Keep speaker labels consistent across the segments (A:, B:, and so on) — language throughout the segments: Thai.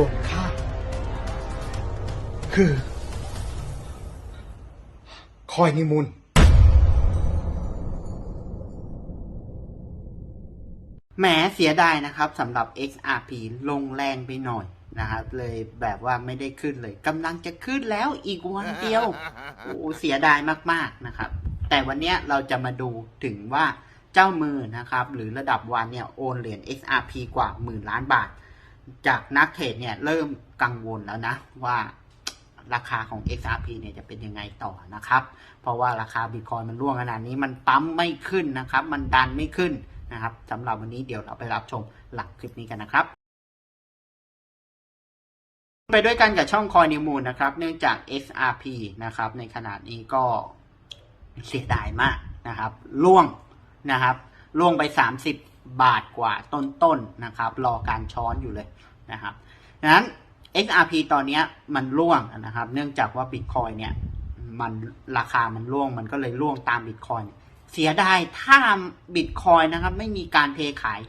A: ส่วนข้าคือ คอยนิมูล
B: แหมเสียดายนะครับสำหรับ XRP ลงแรงไปหน่อยนะครับเลยแบบว่าไม่ได้ขึ้นเลยกำลังจะขึ้นแล้วอีกวันเดียวโอ้เสียดายมากๆนะครับ แต่วันนี้เราจะมาดูถึงว่าเจ้ามือนะครับ หรือระดับวันเนี่ยโอนเหรียญ XRP กว่าหมื่นล้านบาท จากนักเทรดเนี่ยเริ่มกังวลแล้วนะว่าราคาของ XRP เนี่ยจะเป็นยังไงต่อนะครับ เพราะว่าราคาบิตคอยมันร่วงขนาดนี้มันปั๊มไม่ขึ้นนะครับ มันดันไม่ขึ้นนะครับสำหรับวันนี้เดี๋ยวเราไปรับชมหลังคลิปนี้กันนะครับ ไปด้วยกันกับช่องคอยนิวมูลนะครับ เนื่องจาก XRP นะครับในขนาดนี้ก็เสียดายมากนะครับล่วงนะครับล่วงไป 30 บาทกว่าต้นๆนะครับรอการช้อนอยู่เลยนะครับดังนั้น XRP ตอนเนี้ยมันร่วงนะครับ เนื่องจากว่า Bitcoin เนี่ยมันราคามันร่วงมันก็เลยร่วงตาม Bitcoin เสียดายถ้า Bitcoin นะครับไม่มีการเทขาย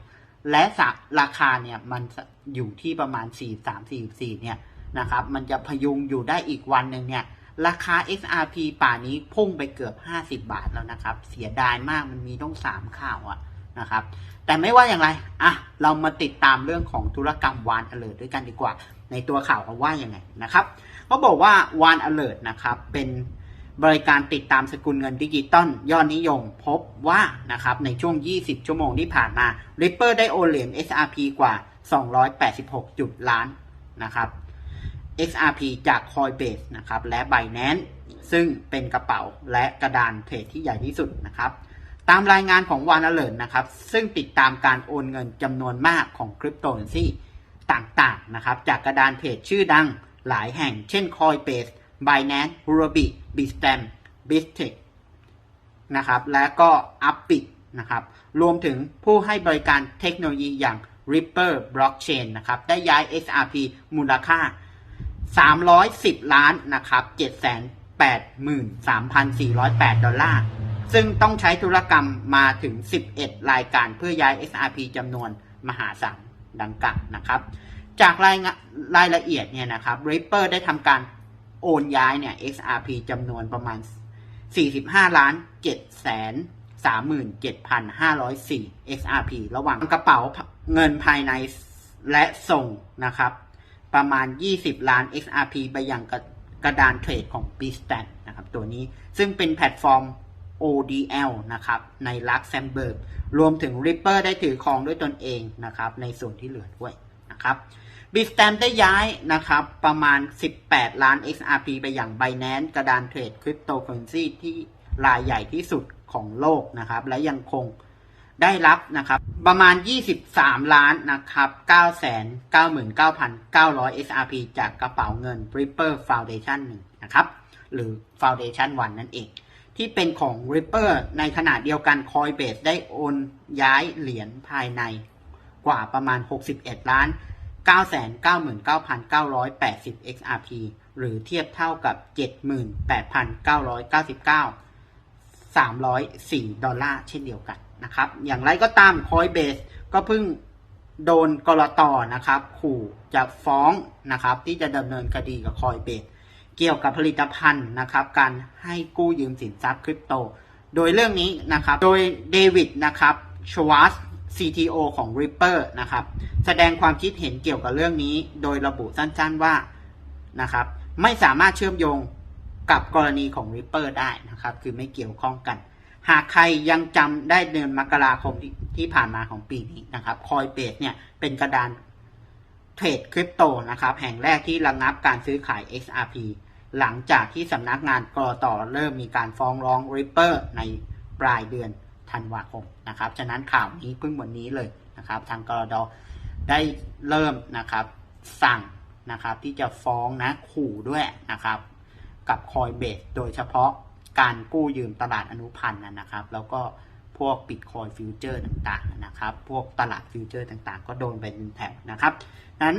B: และสักราคาเนี่ยมันอยู่ที่ประมาณ 4 3 4 4เนี่ยนะครับมันจะพยุงอยู่ได้อีกวันหนึ่งเนี่ยราคา XRP ป่านี้พุ่งไปเกือบ 50 บาทแล้วนะครับ เสียดายมากมันมีต้อง 3 ข่าวอะ นะครับ แต่ไม่ว่าอย่างไรอะเรามาติดตามเรื่องของธุรกรรมวานอเลิร์ด้วยกันดีกว่า ในตัวข่าวเขาว่ายังไงนะครับเขาบอกว่าวานอเลิร์นะครับเป็นบริการติดตามสกุลเงินดิจิตอลยอดนิยมพบว่านะครับในช่วง 20 ชั่วโมงที่ผ่านมา Ripper ได้โอนเหรียญ XRP กว่า 286 จุดล้านนะครับ XRP จาก Coinbase นะครับและ Binance ซึ่งเป็นกระเป๋าและกระดานเทรดที่ใหญ่ที่สุดนะครับ ตามรายงานของวานอเล r ร์นะครับ ซึ่งติดตามการโอนเงินจำนวนมากของคริปโตเคอเรนซีต่างๆนะครับ จากกระดานเทรดชื่อดังหลายแห่ง เช่น Coinbase Binance Huobi Bitstamp Bittrex นะครับ และก็ Upbit นะครับ รวมถึงผู้ให้บริการเทคโนโลยีอย่าง Ripper Blockchain นะครับ ได้ย้าย XRP มูลค่า 310 ล้านนะครับ 783,408 ดอลลาร์ ซึ่งต้องใช้ธุรกรรมมาถึง 11 รายการเพื่อย้าย XRP จำนวนมหาศาลดังกล่าวนะครับ จากรายรายละเอียดเนี่ยนะครับ Ripper ได้ทำการโอนย้ายเนี่ย XRP จำนวนประมาณ 45 ล้าน7แสน37,504 XRP ระหว่างกระเป๋าเงินภายในและส่งนะครับ ประมาณ 20 ล้าน XRP ไปยังกระกระดานเทรดของ b s t a n นะครับตัวนี้ซึ่งเป็นแพลตฟอร์ม ODL นะครับในลักเซมเบิร์กรวมถึง Ripper ได้ถือครองด้วยตนเองนะครับในส่วนที่เหลือด้วยนะครับ b i s t a m ได้ย้ายนะครับประมาณ 18 ล้าน XRP ไปอย่าง Binance กระดานเทรดคริปโตเคอเรนซีที่รายใหญ่ที่สุดของโลกนะครับและยังคงได้รับนะครับประมาณ 23 ล้านนะครับ999,900 XRP จากกระเป๋าเงิน Ripper Foundation 1นะครับหรือ Foundation 1 นั่นเอง ที่เป็นของ Ripper ในขณะเดียวกัน Coinbase ได้โอนย้ายเหรียญภายในกว่าประมาณ 61 ล้าน 999,980 XRP หรือเทียบเท่ากับ 78,999 304 ดอลลาร์เช่นเดียวกันนะครับ อย่างไรก็ตาม Coinbase ก็เพิ่งโดนกรตอนะครับ ขู่จะฟ้องนะครับ ที่จะดำเนินคดีกับ Coinbase เกี่ยวกับผลิตภัณฑ์นะครับ การให้กู้ยืมสินทรัพย์คริปโต โดยเรื่องนี้นะครับ โดยเดวิดนะครับชวาร์ CTO ของ Ripper นะครับ แสดงความคิดเห็นเกี่ยวกับเรื่องนี้ โดยระบุสั้นๆว่านะครับ ไม่สามารถเชื่อมโยงกับกรณีของ Ripper ได้นะครับ คือไม่เกี่ยวข้องกัน หากใครยังจำได้เดือนมกราคมที่ที่ผ่านมาของปีนี้นะครับ Coinbase เนี่ยเป็นกระดานเทรดคริปโตนะครับ แห่งแรกที่ระงับการซื้อขาย XRP หลังจากที่สำนักงานกรตเริ่มมีการฟ้องร้อง Ripper ในปลายเดือนธันวาคมนะครับ ฉะนั้นข่าวนี้เพิ่งวันนี้เลยนะครับ ทางกรดได้เริ่มนะครับสั่งนะครับที่จะฟ้องนะขู่ด้วยนะครับ กับ Coinbase โดยเฉพาะการกู้ยืมตลาดอนุพันธ์นะครับ แล้วก็พวก Bitcoin Future ต่างๆนะครับ พวกตลาดฟิวเจอร์ต่างๆ ก็โดนไปเป็นแถบนะครับนั้น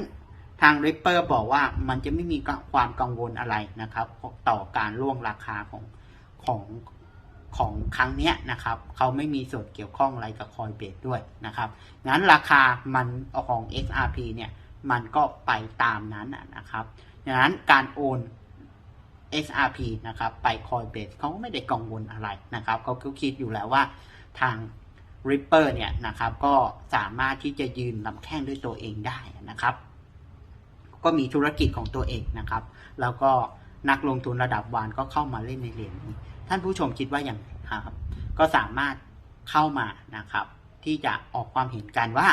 B: ทาง Ripper บอกว่ามันจะไม่มีความกังวลอะไรนะครับ ต่อการล่วงราคาของของของครั้งเนี้ยนะครับ เขาไม่มีส่วนเกี่ยวข้องอะไรกับ Coinbase ด้วยนะครับ งั้นราคามันของ XRP เนี่ยมันก็ไปตามนั้นนะครับดังนั้นการโอน XRP นะครับไป Coinbase เขาไม่ได้กังวลอะไรนะครับเขาคิดอยู่แล้วว่าทาง Ripper เนี่ยนะครับก็สามารถที่จะยืนลำแข้งด้วยตัวเองได้นะครับ ก็มีธุรกิจของตัวเองนะครับ แล้วก็นักลงทุนระดับวานก็เข้ามาเล่นในเหรียญนี้ ท่านผู้ชมคิดว่าอย่างไรครับ ก็สามารถเข้ามานะครับ ที่จะออกความเห็นกันว่า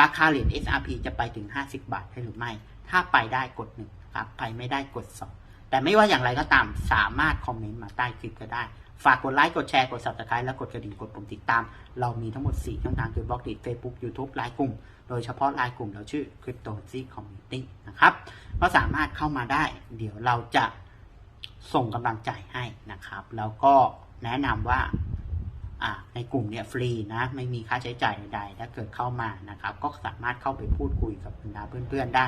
B: ราคาเหรียญ SRP จะไปถึง 50 บาทได้หรือไม่ ถ้าไปได้กดหนึ่งครับไปไม่ได้กดสองแต่ไม่ว่าอย่างไรก็ตามสามารถคอมเมนต์มาใต้คลิปก็ได้ ฝากกดไลค์ กดแชร์ กด subscribe และกดกระดิ่งกดปุ่มติดตาม เรามีทั้งหมด 4 ช่องทางคือบล็อกดิ Facebook YouTube ไลน์กลุ่ม โดยเฉพาะไลน์กลุ่มเราชื่อ Crypto C Community นะครับ ก็สามารถเข้ามาได้ เดี๋ยวเราจะส่งกำลังใจให้นะครับ แล้วก็แนะนำว่าอ่าในกลุ่มเนี่ยฟรีนะ ไม่มีค่าใช้จ่ายใดๆถ้าเกิดเข้ามานะครับ ก็สามารถเข้าไปพูดคุยกับบรรดาเพื่อนๆได้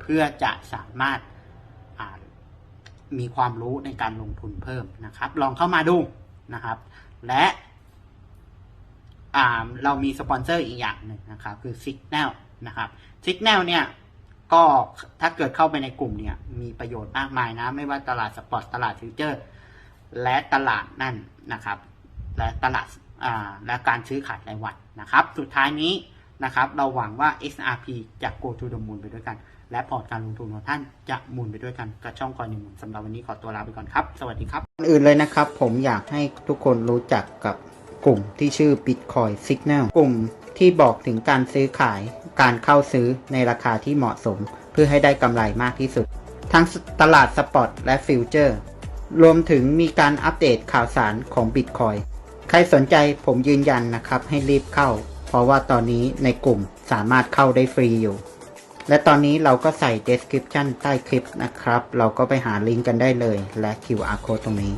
B: เพื่อจะสามารถอ่า มีความรู้ในการลงทุนเพิ่มนะครับ ลองเข้ามาดูนะครับ และเรามีสปอนเซอร์อีกอย่างหนึ่งนะครับ คือ Signal นะครับ Signal เนี่ยก็ถ้าเกิดเข้าไปในกลุ่มเนี่ย มีประโยชน์มากมายนะ ไม่ว่าตลาดสปอร์ตตลาดฟิวเจอร์ และตลาดนั่นนะครับ และตลาดาและการซื้อขายรายวันนะครับ สุดท้ายนี้ นะครับ เราหวังว่า XRP จะ go to the moon ไปด้วยกัน และพอร์ตการลงทุนของท่านจะหมุนไปด้วยกันกับช่องคอยนิมุนสำหรับวันนี้ขอตัวลาไปก่อนครับ สวัสดีครับอื่นเลยนะครับ ผมอยากให้ทุกคนรู้จักกับกลุ่มที่ชื่อ Bitcoin Signal กลุ่มที่บอกถึงการซื้อขาย การเข้าซื้อในราคาที่เหมาะสม เพื่อให้ได้กำไรมากที่สุด ทั้งตลาดสปอตและฟิวเจอร์ รวมถึงมีการอัปเดตข่าวสารของ Bitcoin ใครสนใจผมยืนยันนะครับให้รีบเข้า เพราะว่าตอนนี้ในกลุ่มสามารถเข้าได้ฟรีอยู่ และตอนนี้เราก็ใส่ description ใต้คลิปนะครับ เราก็ไปหาลิงก์กันได้เลยและ QR code ตรงนี้